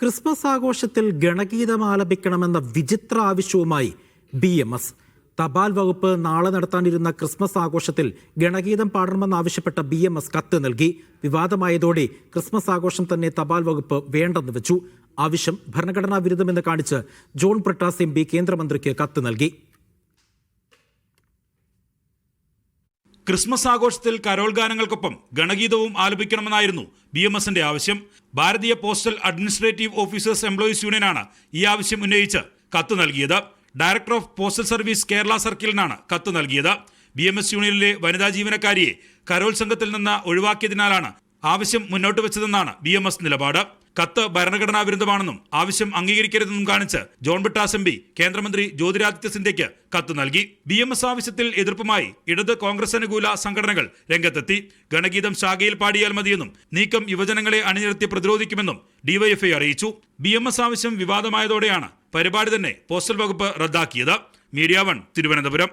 Christmas ആഘോഷത്തിൽ ഗണഗീതം ആലപിക്കണമെന്ന വിചിത്ര ആവശ്യവുമായി ബി എം എസ്. തപാൽ വകുപ്പ് നാളെ നടത്താനിരുന്ന ക്രിസ്മസ് ആഘോഷത്തിൽ ഗണഗീതം പാടണമെന്നാവശ്യപ്പെട്ട ബി എം എസ് കത്ത് നൽകി. വിവാദമായതോടെ ക്രിസ്മസ് ആഘോഷം തന്നെ തപാൽ വകുപ്പ് വേണ്ടെന്ന് വെച്ചു. ആവശ്യം ഭരണഘടനാ വിരുദ്ധമെന്ന് കാണിച്ച് ജോൺ പ്രട്ടാസ് എം പി കേന്ദ്രമന്ത്രിക്ക് കത്ത് നൽകി. ക്രിസ്മസ് ആഘോഷത്തിൽ കരോൾ ഗാനങ്ങൾക്കൊപ്പം ഗണഗീതവും ആലപിക്കണമെന്നായിരുന്നു ബി എം എസിന്റെ ആവശ്യം. Bharatiya postal administrative officers employees യൂണിയനാണ് ഈ ആവശ്യം ഉന്നയിച്ച് കത്ത് നൽകിയത്. Director of postal service Kerala സർക്കിളിനാണ് കത്ത് നൽകിയത്. ബി എം എസ് യൂണിയനിലെ വനിതാ ജീവനക്കാരിയെ കരോൾ സംഘത്തിൽ നിന്ന് ഒഴിവാക്കിയതിനാലാണ് ആവശ്യം മുന്നോട്ട് വെച്ചതെന്നാണ് ബി എം എസ് നിലപാട്. കത്ത് ഭരണഘടനാ വിരുദ്ധമാണെന്നും ആവശ്യം അംഗീകരിക്കരുതെന്നും കാണിച്ച് ജോൺ ബിട്ടാസ് എം പി കേന്ദ്രമന്ത്രി ജ്യോതിരാദിത്യ സിന്ധ്യയ്ക്ക് കത്ത് നൽകി. ബി എം എസ് ആവശ്യത്തിൽ എതിർപ്പുമായി ഇടത് കോൺഗ്രസ് അനുകൂല സംഘടനകൾ രംഗത്തെത്തി. ഗണഗീതം ശാഖയിൽ പാടിയാൽ മതിയെന്നും നീക്കം യുവജനങ്ങളെ അണിനിരത്തി പ്രതിരോധിക്കുമെന്നും ഡിവൈഎഫ്ഐ അറിയിച്ചു. ബി എം എസ് ആവശ്യം വിവാദമായതോടെയാണ് പരിപാടി തന്നെ പോസ്റ്റൽ വകുപ്പ് റദ്ദാക്കിയത്. Media one Thiruvananthapuram.